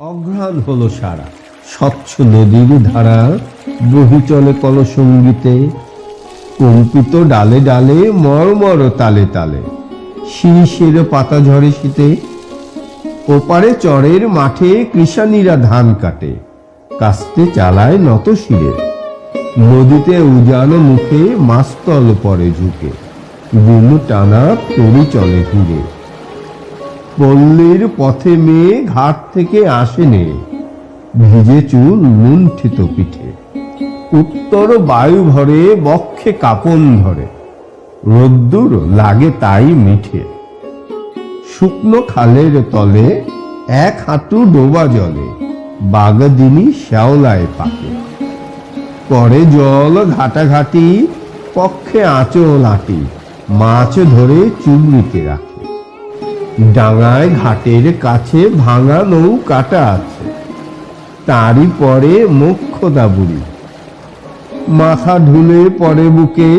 অঘ্রাণ হলো সারা। স্বচ্ছ নদীর ধারা বহি চলে কলসঙ্গীতে, কম্পিত ডালে ডালে, মরমর তালে তালে। শীষের পাতা ঝরে শীতে, ওপারে চরের মাঠে কৃষানীরা ধান কাটে, কাস্তে চালায় নত শিরে। নদীতে উজানো মুখে মাস্তল পরে ঝুঁকে, বিনু টানা তরি চলে ঘুরে। পল্লীর পথে মেয়ে ঘাট থেকে আসেনে, ভিজে চুল লুণ্ঠিত পিঠে। উত্তর বায়ু ভরে বক্ষে কাপন ধরে, রোদ্দুর লাগে তাই মিঠে। শুকনো খালের তলে এক হাঁটু ডোবা জলে, বাগদিনী শ্যাওলায় পাকে। করে জল ঘাটাঘাটি, পক্ষে আঁচল আটি, মাছ ধরে চুবড়িতে রাখে। ডাঙায় ঘাটের কাছে ভাঙা নৌকাটা আছে। তারই পরে মোক্ষদা বুড়ি। মাথা ঢুলে পরে বুকে,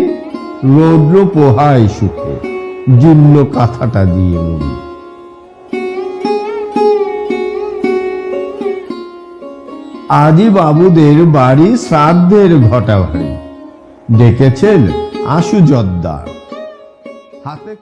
রৌদ্র পোহায় সুখে, জীর্ণ কাঁথাটা দিয়ে মুড়ি। আদি বাবুদের বাড়ি শ্রাদ্ধের ঘটা ভারী ডেকেছেন আশু জদ্দার হাতে